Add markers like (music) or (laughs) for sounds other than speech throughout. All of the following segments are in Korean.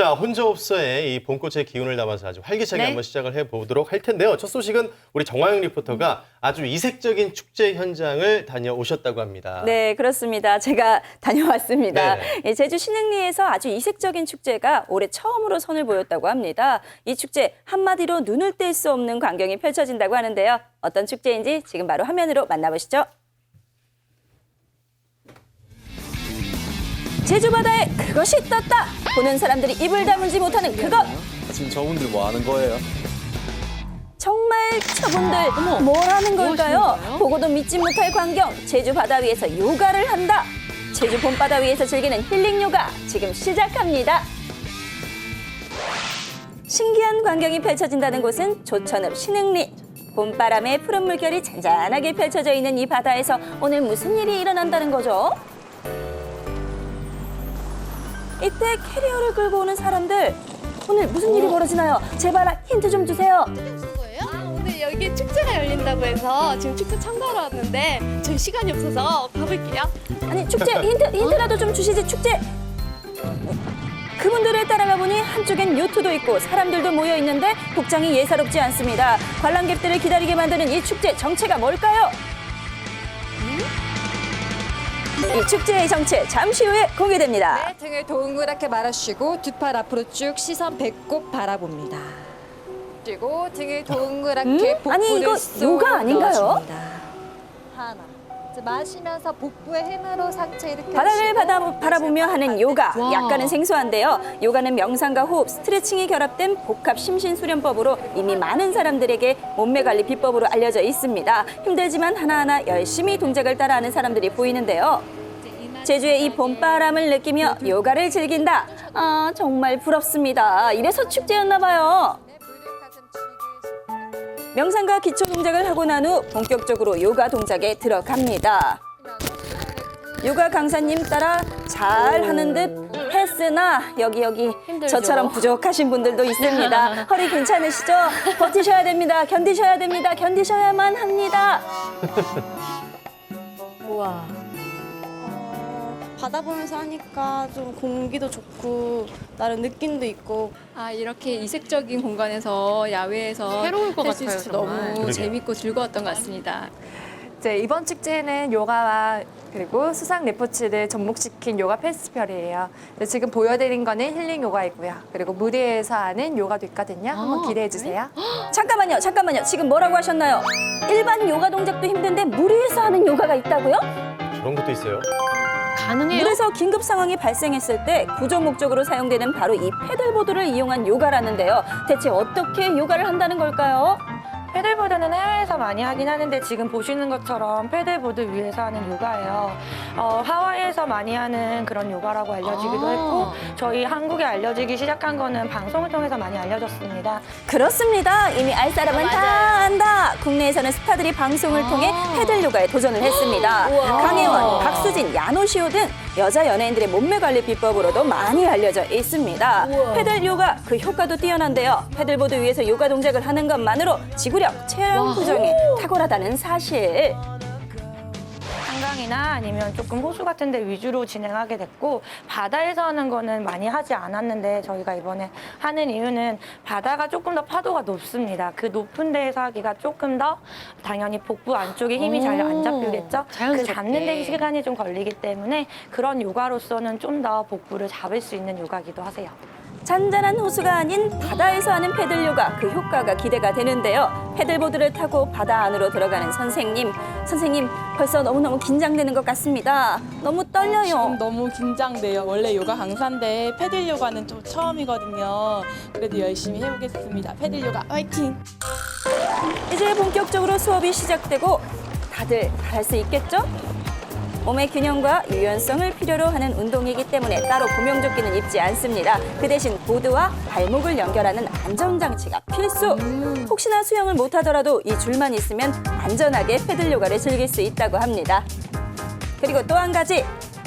자, 혼자업소의 이 봄꽃의 기운을 담아서 아주 활기차게 네. 한번 시작을 해보도록 할 텐데요. 첫 소식은 우리 정화영 리포터가 아주 이색적인 축제 현장을 다녀오셨다고 합니다. 네, 그렇습니다. 제가 (laughs) 다녀왔습니다. 예, 제주 신흥리에서 아주 이색적인 축제가 올해 처음으로 선을 보였다고 합니다. 이 축제 한마디로 눈을 뗄 수 없는 광경이 펼쳐진다고 하는데요. 어떤 축제인지 지금 바로 화면으로 만나보시죠. 제주 바다에 그것이 떴다. 보는 사람들이 입을 다물지 못하는 그것. 지금 저분들 뭐 하는 거예요? 정말 저분들 뭘 하는 걸까요? 보고도 믿지 못할 광경. 제주 바다 위에서 요가를 한다. 제주 봄바다 위에서 즐기는 힐링 요가 지금 시작합니다. 신기한 광경이 펼쳐진다는 곳은 조천읍 신흥리. 봄바람에 푸른 물결이 잔잔하게 펼쳐져 있는 이 바다에서 오늘 무슨 일이 일어난다는 거죠? 이때 캐리어를 끌고 오는 사람들. 오늘 무슨 일이 벌어지나요? 제발 힌트 좀 주세요. 거예요? 아, 오늘 여기 축제가 열린다고 해서 지금 축제 참가하러 왔는데 저희 시간이 없어서 가볼게요. 아니 축제 힌트 힌트라도 좀 주시지 축제. 그분들을 따라가 보니 한쪽엔 요트도 있고 사람들도 모여 있는데 복장이 예사롭지 않습니다. 관람객들을 기다리게 만드는 이 축제 정체가 뭘까요? 이 축제의 정체 잠시 후에 공개됩니다. 네, 등을 동그랗게 말아주시고 두 팔 앞으로 쭉 시선 배꼽 바라봅니다. 그리고 등을 동그랗게 음? 복부를 아니, 이거 쏙 요가 아닌가요? 넣어줍니다. 하나. 마시면서 복부의 힘으로 상체 이렇게 바다를 하시고 바다, 바라보며 하는 요가 와. 약간은 생소한데요. 요가는 명상과 호흡, 스트레칭이 결합된 복합 심신 수련법으로 이미 많은 사람들에게 몸매 관리 비법으로 알려져 있습니다. 힘들지만 하나하나 열심히 동작을 따라하는 사람들이 보이는데요. 제주의 이 봄바람을 느끼며 요가를 즐긴다. 아 정말 부럽습니다. 이래서 축제였나 봐요. 명상과 기초 동작을 하고 난 후 본격적으로 요가 동작에 들어갑니다. 요가 강사님 따라 잘 하는 듯 했으나 여기 여기 힘들죠. 저처럼 부족하신 분들도 있습니다. (laughs) 허리 괜찮으시죠? 버티셔야 됩니다. 견디셔야 됩니다. 견디셔야만 합니다. 우와. 어, 바다 보면서 하니까 좀 공기도 좋고 나름 느낌도 있고 아 이렇게 이색적인 공간에서 야외에서 새로울 것 할수 같아요, 있어서 정말. 너무 그러게요. 재밌고 즐거웠던 것 같습니다. 이제 이번 축제는 요가와 그리고 수상 레포츠를 접목시킨 요가 페스티벌이에요. 지금 보여드린 거는 힐링 요가이고요. 그리고 무대에서 하는 요가도 있거든요. 한번 아, 기대해 주세요. (gasps) 잠깐만요. 잠깐만요. 지금 뭐라고 하셨나요? 일반 요가 동작도 힘든데 물 위에서 하는 요가가 있다고요? 그런 것도 있어요. 가능해요? 물에서 긴급 상황이 발생했을 때 구조 목적으로 사용되는 바로 이 패들보드를 이용한 요가라는데요. 대체 어떻게 요가를 한다는 걸까요? 패들보드는 해외에서 많이 하긴 하는데 지금 보시는 것처럼 패들보드 위에서 하는 요가예요. 어, 하와이에서 많이 하는 그런 요가라고 알려지기도 아. 했고 저희 한국에 알려지기 시작한 거는 방송을 통해서 많이 알려졌습니다. 그렇습니다. 이미 알 사람은 다 안다. 국내에서는 스타들이 방송을 통해 패들 요가에 도전을 했습니다. 강혜원, 박수진, 야노시오 등 여자 연예인들의 몸매 관리 비법으로도 많이 알려져 있습니다. 패들 요가 그 효과도 뛰어난데요. 패들보드 위에서 요가 동작을 하는 것만으로 지구력, 체형 구정이 탁월하다는 사실. 한강이나 아니면 조금 호수 같은 데 위주로 진행하게 됐고 바다에서 하는 거는 많이 하지 않았는데 저희가 이번에 하는 이유는 바다가 조금 더 파도가 높습니다. 그 높은 데에서 하기가 조금 더 당연히 복부 안쪽에 힘이 잘 안 잡히겠죠? 그 자연스럽게. 잡는 데 시간이 좀 걸리기 때문에 그런 요가로서는 좀 더 복부를 잡을 수 있는 요가기도 하세요. 잔잔한 호수가 아닌 바다에서 하는 패들 요가 그 효과가 기대가 되는데요. 패들보드를 타고 바다 안으로 들어가는 선생님. 선생님 벌써 너무너무 긴장되는 것 같습니다. 너무 떨려요. 지금 너무 긴장돼요. 원래 요가 강사인데 패들 요가는 좀 처음이거든요. 그래도 열심히 해보겠습니다. 패들 요가 화이팅! 이제 본격적으로 수업이 시작되고 다들 잘할 수 있겠죠? 몸의 균형과 유연성을 필요로 하는 운동이기 때문에 따로 구명조끼는 입지 않습니다. 그 대신 보드와 발목을 연결하는 안전장치가 필수. 혹시나 수영을 못하더라도 이 줄만 있으면 안전하게 패들 요가를 즐길 수 있다고 합니다. 그리고 또 한 가지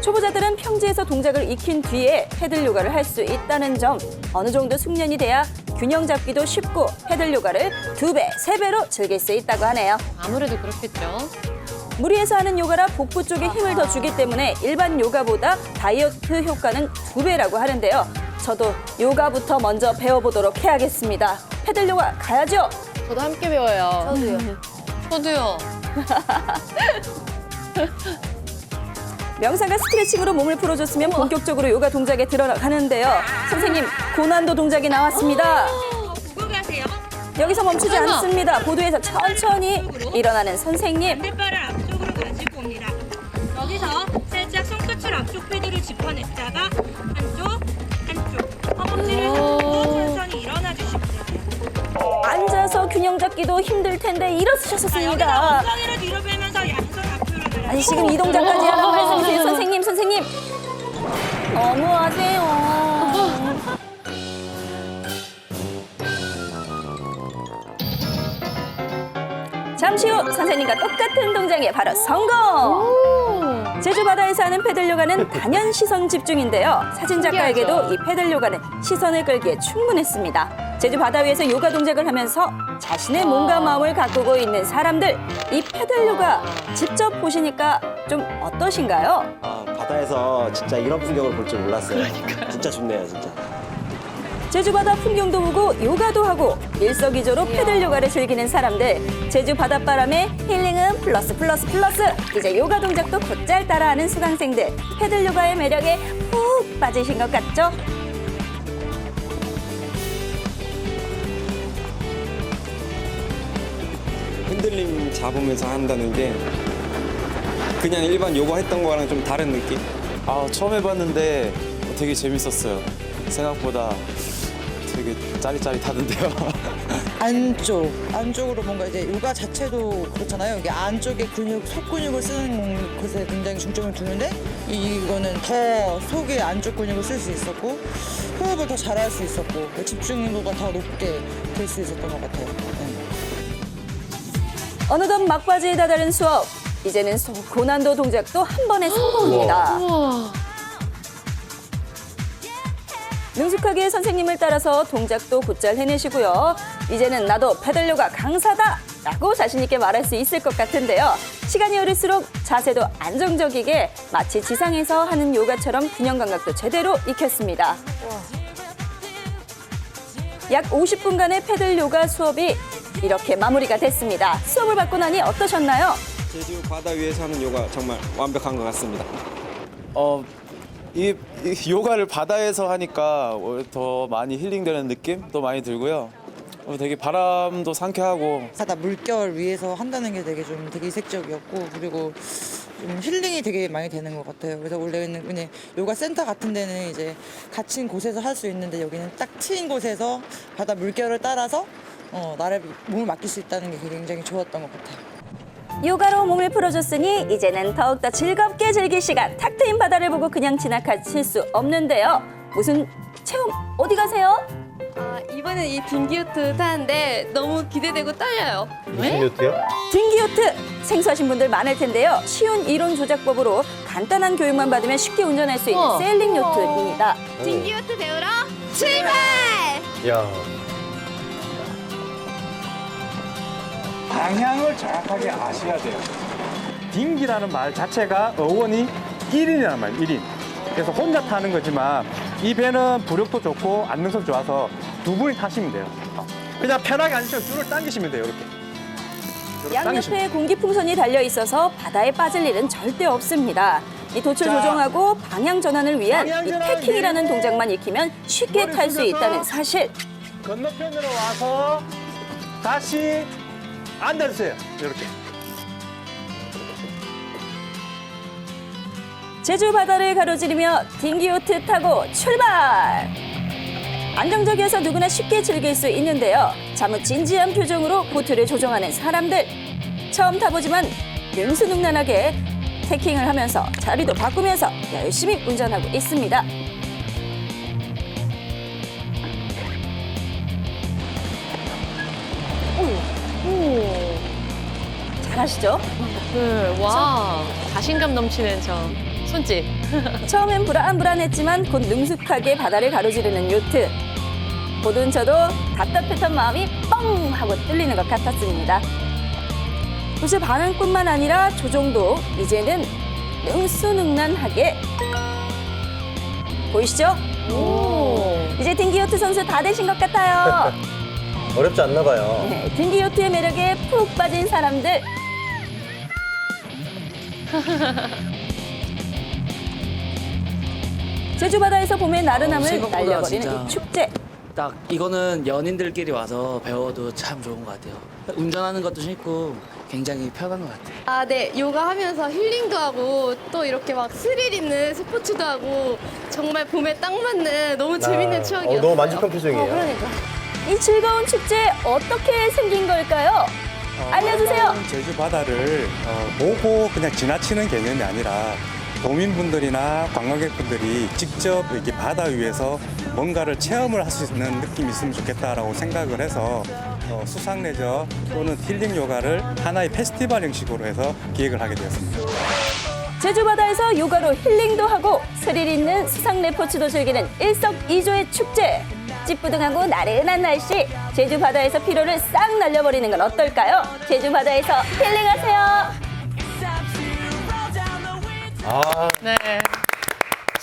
초보자들은 평지에서 동작을 익힌 뒤에 패들 요가를 할 수 있다는 점 어느 정도 숙련이 돼야 균형 잡기도 쉽고 패들 요가를 두 배, 세 배로 즐길 수 있다고 하네요. 아무래도 그렇겠죠. 물 위에서 하는 요가라 복부 쪽에 힘을 더 주기 때문에 일반 요가보다 다이어트 효과는 두 배라고 하는데요. 저도 요가부터 먼저 배워보도록 해야겠습니다. 패들 요가 가야죠. 저도 함께 배워요. 저도요. 저도요. (laughs) 명상과 스트레칭으로 몸을 풀어줬으면 본격적으로 요가 동작에 들어가는데요. 선생님, 고난도 동작이 나왔습니다. 여기서 멈추지 설마. 않습니다. 보도에서 천천히 일어나는 선생님. 옵니다. 여기서 살짝 손끝을 앞쪽 패드를 짚어냈다가 한쪽, 한쪽. 허벅지를 잡고 천천히 일어나 주시면 돼요. 앉아서 균형 잡기도 힘들 텐데 일어서셨습니다. 엉덩이를 뒤로 빼면서 양손 앞으로. 아니 지금 이 동작까지 하는 말씀이세요, 선생님, 선생님. 너무하세요. 잠시 후 선생님과 똑같은 동작에 바로 성공! 제주 바다에서 하는 패들 요가는 단연 시선 집중인데요. 사진 작가에게도 이 패들 요가는 시선을 끌기에 충분했습니다. 제주 바다 위에서 요가 동작을 하면서 자신의 몸과 마음을 가꾸고 있는 사람들, 이 패들 요가 직접 보시니까 좀 어떠신가요? 아, 바다에서 진짜 이런 풍경을 볼 줄 몰랐어요. 진짜 좋네요, 진짜. 제주 바다 풍경도 보고 요가도 하고 일석이조로 패들 요가를 즐기는 사람들 제주 바닷바람에 힐링은 플러스 플러스 플러스 이제 요가 동작도 곧잘 따라하는 수강생들 패들 요가의 매력에 푹 빠지신 것 같죠? 흔들림 잡으면서 한다는 게 그냥 일반 요가 했던 거랑 좀 다른 느낌? 아, 처음 해봤는데 되게 재밌었어요. 생각보다 되게 짜릿짜릿하던데요. (laughs) 안쪽, 안쪽으로 뭔가 이제 요가 자체도 그렇잖아요. 이게 안쪽에 근육, 속 근육을 쓰는 것에 굉장히 중점을 두는데 이거는 더 속의 안쪽 근육을 쓸 수 있었고 호흡을 더 잘할 수 있었고 집중도가 더 높게 될 수 있었던 것 같아요. 네. 어느덧 막바지에 다다른 수업 이제는 소- 고난도 동작도 한 번에 성공입니다. 우와. 능숙하게 선생님을 따라서 동작도 곧잘 해내시고요. 이제는 나도 패들 요가 강사다! 라고 자신있게 말할 수 있을 것 같은데요. 시간이 흐를수록 자세도 안정적이게 마치 지상에서 하는 요가처럼 균형 감각도 제대로 익혔습니다. 약 50분간의 패들 요가 수업이 이렇게 마무리가 됐습니다. 수업을 받고 나니 어떠셨나요? 제주 바다 위에서 하는 요가 정말 완벽한 것 같습니다. 어, 이, 이 요가를 바다에서 하니까 더 많이 힐링되는 느낌도 많이 들고요. 어, 되게 바람도 상쾌하고 바다 물결 위에서 한다는 게 되게 좀 되게 이색적이었고 그리고 좀 힐링이 되게 많이 되는 것 같아요. 그래서 원래는 그냥 요가 센터 같은 데는 이제 갇힌 곳에서 할 수 있는데 여기는 딱 트인 곳에서 바다 물결을 따라서 어, 나를 몸을 맡길 수 있다는 게 굉장히 좋았던 것 같아요. 요가로 몸을 풀어줬으니 이제는 더욱더 즐겁게 즐길 시간. 탁 트인 바다를 보고 그냥 지나칠 수 없는데요. 무슨 체험 어디 가세요? 아, 이번엔 이 딩기요트 타는데 너무 기대되고 떨려요. 무슨 요트요? 등기요트 생소하신 분들 많을 텐데요. 쉬운 이론 조작법으로 간단한 교육만 받으면 쉽게 운전할 수 있는 우와. 세일링 요트입니다. 딩기요트 배우러 출발! 야, 방향을 정확하게 아셔야 돼요. 딩기라는 말 자체가 어원이 1인이라는 말, 1인. 그래서 혼자 타는 거지만 이 배는 부력도 좋고 안능성 좋아서 두 분이 타시면 돼요. 그냥 편하게 앉으시면 줄을 당기시면 돼요, 이렇게. 이렇게 양옆에 공기 풍선이 달려 있어서 바다에 빠질 일은 절대 없습니다. 이 도출 자, 조정하고 방향 전환을 위한 방향 이 전환 패킹이라는 내리고 동작만 익히면 쉽게 탈 수 있다는 사실. 건너편으로 와서 다시 앉아주세요, 이렇게. 제주 바다를 가로지르며 딩기요트 타고 출발! 안정적이어서 누구나 쉽게 즐길 수 있는데요. 자무 진지한 표정으로 보트를 조종하는 사람들. 처음 타보지만 능수능란하게 태킹을 하면서 자리도 바꾸면서 열심히 운전하고 있습니다. 잘하시죠? 네, 와. 자신감 넘치는 저 손짓. (laughs) 처음엔 불안불안했지만 곧 능숙하게 바다를 가로지르는 요트. 보던 저도 답답했던 마음이 뻥 하고 뚫리는 것 같았습니다. 도시 반응뿐만 아니라 조종도 이제는 능수능란하게 보이시죠? 오. 이제 등기요트 선수 다 되신 것 같아요. (laughs) 어렵지 않나 봐요. 네, 등기요트의 매력에 푹 빠진 사람들. (laughs) 제주 바다에서 봄의 나른함을 생각보다 날려버리는 진짜 이 축제. 딱 이거는 연인들끼리 와서 배워도 참 좋은 것 같아요. 운전하는 것도 쉽고 굉장히 편한 것 같아요. 아, 네. 요가 하면서 힐링도 하고 또 이렇게 막 스릴 있는 스포츠도 하고 정말 봄에 딱 맞는 너무 재밌는 추억이었어요. 어, 너무 만족한 표정이에요. 그러니까. 이 즐거운 축제 어떻게 생긴 걸까요? 알려주세요. 제주 바다를 어, 보고 그냥 지나치는 개념이 아니라 도민분들이나 관광객분들이 직접 이렇게 바다 위에서 뭔가를 체험을 할 수 있는 느낌이 있으면 좋겠다라고 생각을 해서 어, 수상 레저 또는 힐링 요가를 하나의 페스티벌 형식으로 해서 기획을 하게 되었습니다. 제주 바다에서 요가로 힐링도 하고 스릴 있는 수상 레포츠도 즐기는 일석이조의 축제. 찌뿌둥하고 나른한 날씨, 제주 바다에서 피로를 싹 날려버리는 건 어떨까요? 제주 바다에서 힐링하세요. 아, 네.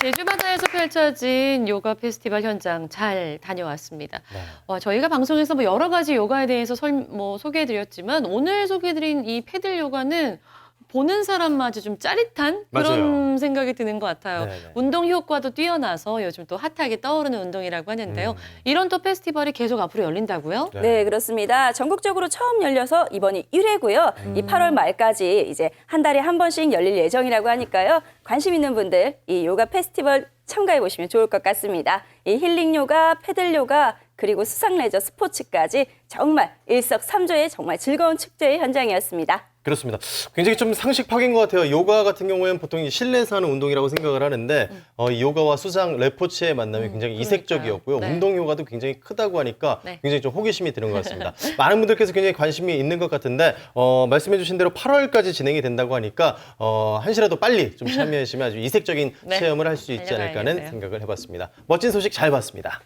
제주 바다에서 펼쳐진 요가 페스티벌 현장 잘 다녀왔습니다. 네. 와, 저희가 방송에서 뭐 여러 가지 요가에 대해서 설, 뭐 소개해드렸지만 오늘 소개해드린 이 패들 요가는 보는 사람마저 좀 짜릿한 그런 맞아요. 생각이 드는 것 같아요. 네네. 운동 효과도 뛰어나서 요즘 또 핫하게 떠오르는 운동이라고 하는데요. 음. 이런 또 페스티벌이 계속 앞으로 열린다고요? 네, 그렇습니다. 전국적으로 처음 열려서 이번이 1회고요. 음. 이 8월 말까지 이제 한 달에 한 번씩 열릴 예정이라고 하니까요. 관심 있는 분들 이 요가 페스티벌 참가해 보시면 좋을 것 같습니다. 이 힐링 요가, 패들 요가, 그리고 수상 레저 스포츠까지 정말 일석삼조의 정말 즐거운 축제의 현장이었습니다. 그렇습니다. 굉장히 좀 상식 파괴인 것 같아요. 요가 같은 경우에는 보통 이 실내에서 하는 운동이라고 생각을 하는데 어, 이 요가와 수상 레포츠의 만남이 굉장히 이색적이었고요. 네. 운동 요가도 굉장히 크다고 하니까 네. 굉장히 좀 호기심이 드는 것 같습니다. (laughs) 많은 분들께서 굉장히 관심이 있는 것 같은데 어, 말씀해주신 대로 8월까지 진행이 된다고 하니까 어, 한시라도 빨리 좀 참여하시면 아주 이색적인 (laughs) 네. 체험을 할 수 있지 않을까 하는. 생각을 해봤습니다. 멋진 소식 잘 봤습니다.